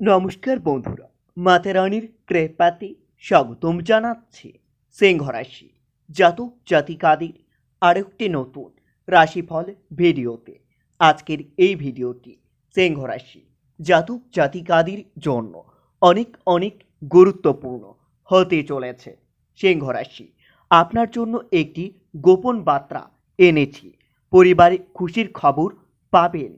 নমস্কার বন্ধুরা মাতারানির কৃপাতে স্বাগতম জানাচ্ছি সিংহ রাশি জাতক জাতিকাদের আরেকটি নতুন রাশিফল ভিডিওতে। আজকের এই ভিডিওটি সিংহ রাশি জাতক জাতিকাদের জন্য অনেক অনেক গুরুত্বপূর্ণ হতে চলেছে সিংহ রাশি। আপনার জন্য একটি গোপন বার্তা এনেছি। পরিবারে খুশির খবর পাবেন।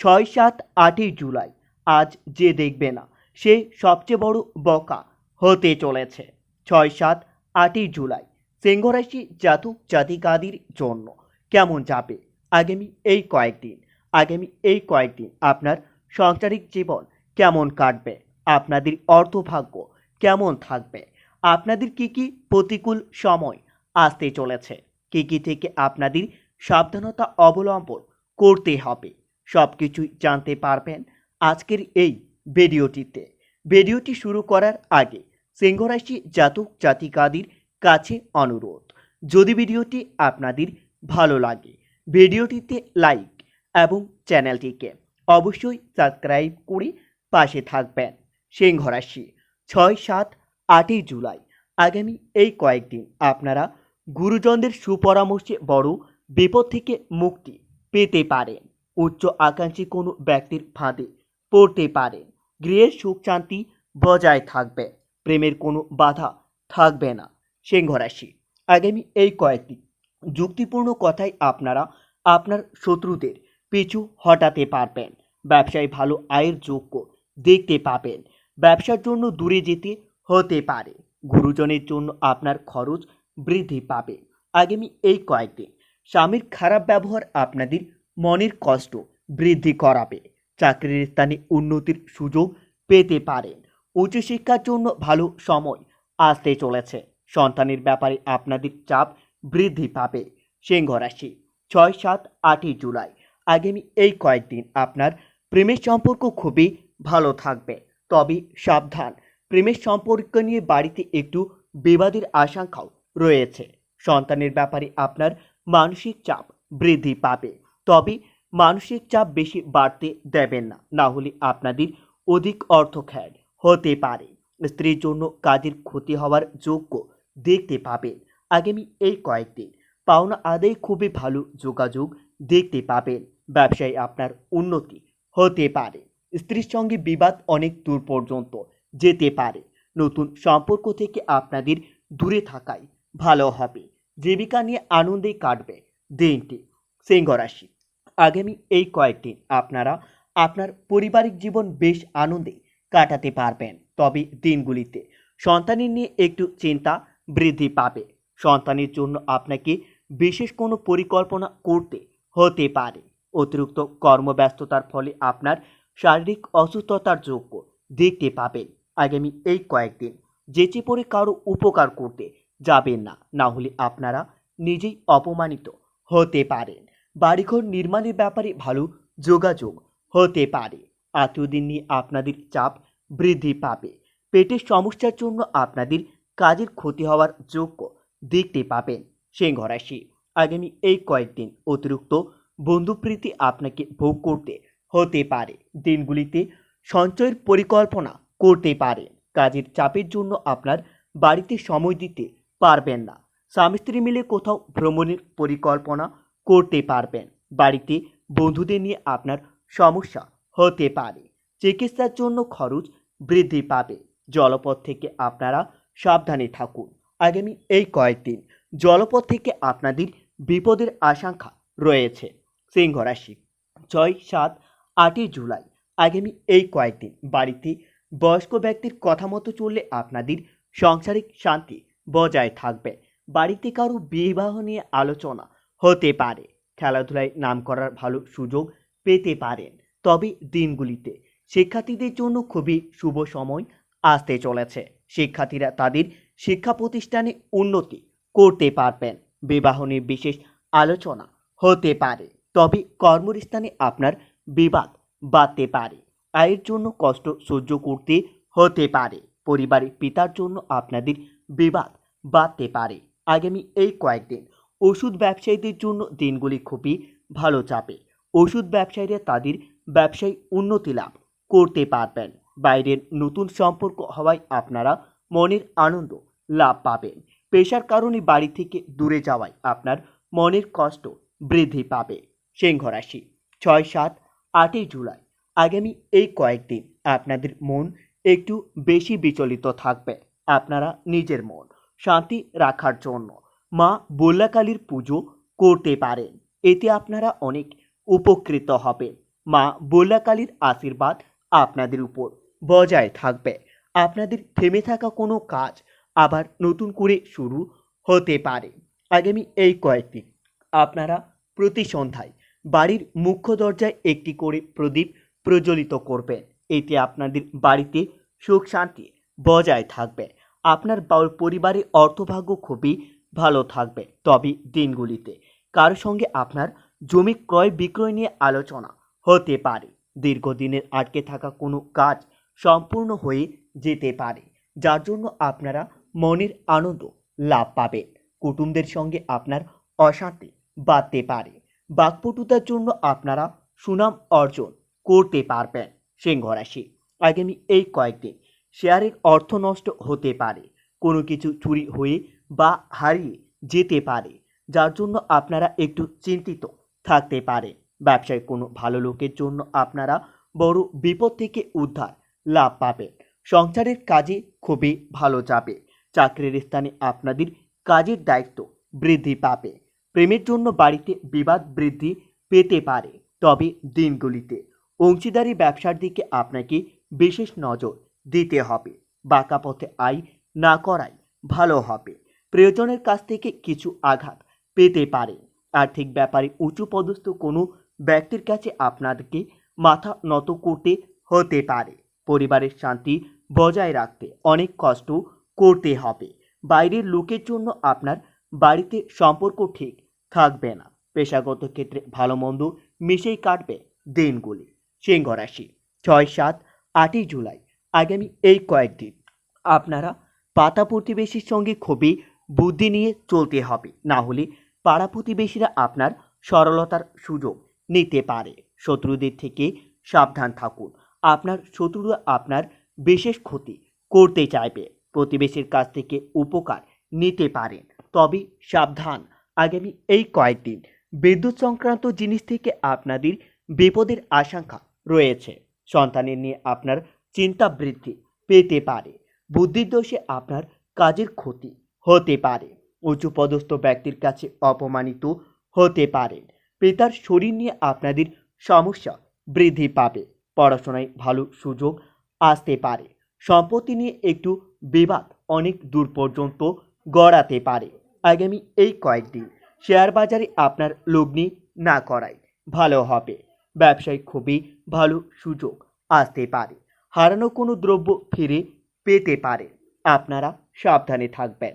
ছয় সাত আটই জুলাই আজ যে দেখবে না, সে সবচেয়ে বড় বকা হতে চলেছে। ছয় সাত আটই জুলাই সিংহরাশি জাতক জাতিকাদের জন্য কেমন যাবে? আগামী এই কয়েকদিন, আগামী এই কয়েকদিন আপনার সাংসারিক জীবন কেমন কাটবে? আপনাদের অর্থভাগ্য কেমন থাকবে? আপনাদের কি কি প্রতিকূল সময় আসতে চলেছে? কি কি থেকে আপনাদের সাবধানতা অবলম্বন করতে হবে? সব কিছুই জানতে পারবেন আজকের এই ভিডিওটিতে। ভিডিওটি শুরু করার আগে সিংহরাশি জাতক জাতিকাদের কাছে অনুরোধ, যদি ভিডিওটি আপনাদের ভালো লাগে, ভিডিওটিতে লাইক এবং চ্যানেলটিকে অবশ্যই সাবস্ক্রাইব করে পাশে থাকবেন। সিংহরাশি, ছয় সাত আটই জুলাই, আগামী এই কয়েকদিন আপনারা গুরুজনদের সুপরামর্শে বড় বিপদ থেকে মুক্তি পেতে পারেন। উচ্চ আকাঙ্ক্ষী কোনো ব্যক্তির ফাঁদে পড়তে পারেন গৃহের সুখ শান্তি বজায় থাকবে, প্রেমের কোনো বাধা থাকবে না। সিংহ রাশি, আগামী এই কয়েকদিন যুক্তিপূর্ণ কথাই আপনারা আপনার শত্রুদের পিছু হটাতে পারবেন। ব্যবসায় ভালো আয়ের যোগ্য দেখতে পাবেন। ব্যবসার জন্য দূরে যেতে হতে পারে। গুরুজনের জন্য আপনার খরচ বৃদ্ধি পাবে। আগামী এই কয়েকদিন স্বামীর খারাপ ব্যবহার আপনাদের মনের কষ্ট বৃদ্ধি করাবে। চাকরির স্থানে উন্নতির সুযোগ পেতে পারেন উচ্চশিক্ষার জন্য ভালো সময় আসতে চলেছে। সন্তানের ব্যাপারে আপনাদের চাপ বৃদ্ধি পাবে। সিংহ রাশি, ছয় সাত আটই জুলাই। আগামী এই কয়েকদিন আপনার প্রেমের সম্পর্ক খুবই ভালো থাকবে। তবে সাবধান, প্রেমের সম্পর্ক নিয়ে বাড়িতে একটু বিবাদের আশঙ্কাও রয়েছে। সন্তানের ব্যাপারে আপনার মানসিক চাপ বৃদ্ধি পাবে। তবে মানসিক চাপ বেশি বাড়তে দেবেন না। না হলে আপনাদের অধিক অর্থ খ্যাট হতে পারে। স্ত্রীর জন্য কাজের ক্ষতি হওয়ার যোগ্য দেখতে পাবেন। আগামী এই কয়েকদিন পাওনা আদায় খুবই ভালো যোগাযোগ দেখতে পাবেন। ব্যবসায় আপনার উন্নতি হতে পারে। স্ত্রীর সঙ্গে বিবাদ অনেক দূর পর্যন্ত যেতে পারে। নতুন সম্পর্ক থেকে আপনাদের দূরে থাকাই ভালো হবে। জীবিকা নিয়ে আনন্দে কাটবে দিনটি। সিংহ রাশি। আগামী এই কয়েকদিন আপনারা আপনার পারিবারিক জীবন বেশ আনন্দে কাটাতে পারবেন। তবে দিনগুলিতে সন্তানের নিয়ে একটু চিন্তা বৃদ্ধি পাবে। সন্তানের জন্য আপনাকে বিশেষ কোনো পরিকল্পনা করতে হতে পারে। অতিরিক্ত কর্মব্যস্ততার ফলে আপনার শারীরিক অসুস্থতার যোগ্য দেখতে পাবেন। আগামী এই কয়েকদিন যেচে পড়ে কারও উপকার করতে যাবেন না না হলে আপনারা নিজেই অপমানিত হতে পারেন। বাড়িঘর নির্মাণের ব্যাপারে ভালো যোগাযোগ হতে পারে। আত্মীয়দের নিয়ে আপনাদের চাপ বৃদ্ধি পাবে। পেটের সমস্যার জন্য আপনাদের কাজের ক্ষতি হওয়ার যোগ্য দেখতে পাবেন সিংহ রাশি আগামী এই কয়েকদিন অতিরিক্ত বন্ধুপ্রীতি আপনাকে ভোগ করতে হতে পারে। দিনগুলিতে সঞ্চয়ের পরিকল্পনা করতে পারে। কাজের চাপের জন্য আপনার বাড়িতে সময় দিতে পারবেন না। স্বামী স্ত্রী মিলে কোথাও ভ্রমণের পরিকল্পনা করতে পারবেন। বাড়িতে বন্ধুদের নিয়ে আপনার সমস্যা হতে পারে। চিকিৎসার জন্য খরচ বৃদ্ধি পাবে। জলপথ থেকে আপনারা সাবধানে থাকুন। আগামী এই কয়েকদিন জলপথ থেকে আপনাদের বিপদের আশঙ্কা রয়েছে। সিংহ রাশি ছয়, সাত, আটই জুলাই। আগামী এই কয়েকদিন বাড়িতে বয়স্ক ব্যক্তির কথা মতো চললে আপনাদের সাংসারিক শান্তি বজায় থাকবে। বাড়িতে কারও বিবাহ নিয়ে আলোচনা হতে পারে। খেলাধুলায় নাম করার ভালো সুযোগ পেতে পারেন। তবে দিনগুলিতে শিক্ষার্থীদের জন্য খুবই শুভ সময় আসতে চলেছে। শিক্ষার্থীরা তাদের শিক্ষা প্রতিষ্ঠানে উন্নতি করতে পারবেন। বিবাহ নিয়ে বিশেষ আলোচনা হতে পারে। তবে কর্মস্থানে আপনার বিবাদ বাড়তে পারে। আয়ের জন্য কষ্ট সহ্য করতে হতে পারে। পরিবারের পিতার জন্য আপনাদের বিবাদ বাড়তে পারে। আগামী এই কয়েকদিন ওষুধ ব্যবসায়ীদের জন্য দিনগুলি খুবই ভালো যাবে ওষুধ ব্যবসায়ীরা তাদের ব্যবসায় উন্নতি লাভ করতে পারবেন। বাইরের নতুন সম্পর্ক হওয়ায় আপনারা মনের আনন্দ লাভ পাবেন। পেশার কারণে বাড়ি থেকে দূরে যাওয়ায় আপনার মনের কষ্ট বৃদ্ধি পাবে। সিংহ রাশি, ছয় সাত আটই জুলাই। আগামী এই কয়েকদিন আপনাদের মন একটু বেশি বিচলিত থাকবে। আপনারা নিজের মন শান্তি রাখার জন্য মা বল্লাকালীর পুজো করতে পারেন। এতে আপনারা অনেক উপকৃত হবেন। মা বল্লাকালীর আশীর্বাদ আপনাদের উপর বজায় থাকবে। আপনাদের থেমে থাকা কোনো কাজ আবার নতুন করে শুরু হতে পারে। আগামী এই কয়েকদিন আপনারা প্রতি সন্ধ্যায় বাড়ির মুখ্য দরজায় একটি করে প্রদীপ প্রজ্বলিত করবেন। এতে আপনাদের বাড়িতে সুখ শান্তি বজায় থাকবে। আপনার পরিবারে অর্থভাগ্য খুবই ভালো থাকবে। তবে দিনগুলিতে কারও সঙ্গে আপনার জমি ক্রয় বিক্রয় নিয়ে আলোচনা হতে পারে? দীর্ঘদিনের আটকে থাকা কোনো কাজ সম্পূর্ণ হয়ে যেতে পারে, যার জন্য আপনারা মনের আনন্দ লাভ পাবেন। কুটুমদের সঙ্গে আপনার অশান্তি বাড়তে পারে। বাকপটুতার জন্য আপনারা সুনাম অর্জন করতে পারবেন সিংহ রাশি আগামী এই কয়েকদিন শেয়ারের অর্থ নষ্ট হতে পারে। কোনো কিছু চুরি হয়ে বা হারিয়ে যেতে পারে, যার জন্য আপনারা একটু চিন্তিত থাকতে পারে। ব্যবসায় কোনো ভালো লোকের জন্য আপনারা বড় বিপদ থেকে উদ্ধার লাভ পাবেন। সংসারের কাজে খুবই ভালো যাবে। চাকরির স্থানে আপনাদের কাজের দায়িত্ব বৃদ্ধি পাবে। প্রেমের জন্য বাড়িতে বিবাদ বৃদ্ধি পেতে পারে। তবে দিনগুলিতে অংশীদারি ব্যবসার দিকে আপনাকে বিশেষ নজর দিতে হবে। বাঁকা পথে আয় না করাই ভালো হবে। প্রিয়জনের কাছ থেকে কিছু আঘাত পেতে পারে। আর্থিক ব্যাপারে উঁচু পদস্থ কোনো ব্যক্তির কাছে আপনাদেরকে মাথা নত করতে হতে পারে। পরিবারের শান্তি বজায় রাখতে অনেক কষ্ট করতে হবে। বাইরের লোকের জন্য আপনার বাড়িতে সম্পর্ক ঠিক থাকবে না। পেশাগত ক্ষেত্রে ভালো মন্দ মিশেই কাটবে দিনগুলি। সিংহ রাশি, ছয় সাত আটই জুলাই। আগামী এই কয়েকদিন আপনারা পাতা প্রতিবেশীর সঙ্গে খুবই বুদ্ধি নিয়ে চলতে হবে, না হলে পাড়া প্রতিবেশীরা আপনার সরলতার সুযোগ নিতে পারে। শত্রুদের থেকে সাবধান থাকুন। আপনার শত্রুরা আপনার বিশেষ ক্ষতি করতে চাইবে। প্রতিবেশীর কাছ থেকে উপকার নিতে পারেন। তবে সাবধান। আগামী এই কয়েকদিন বিদ্যুৎ সংক্রান্ত জিনিস থেকে আপনাদের বিপদের আশঙ্কা রয়েছে। সন্তানের নিয়ে আপনার চিন্তা বৃদ্ধি পেতে পারে। বুদ্ধির দোষে আপনার কাজের ক্ষতি হতে পারে। উঁচু পদস্থ ব্যক্তির কাছে অপমানিত হতে পারেন পিতার শরীর নিয়ে আপনাদের সমস্যা বৃদ্ধি পাবে। পড়াশোনায় ভালো সুযোগ আসতে পারে। সম্পত্তি নিয়ে একটু বিবাদ অনেক দূর পর্যন্ত গড়াতে পারে। আগামী এই কয়েকদিন শেয়ার বাজারে আপনার লগ্নি না করাই ভালো হবে। ব্যবসায় খুবই ভালো সুযোগ আসতে পারে। হারানো কোনো দ্রব্য ফিরে পেতে পারে। আপনারা সাবধানে থাকবেন।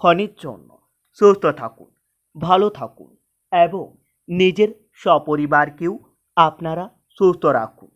ততক্ষণের জন্য। সুস্থ থাকুন ভালো থাকুন এবং নিজের সপরিবারকেও আপনারা সুস্থ রাখুন।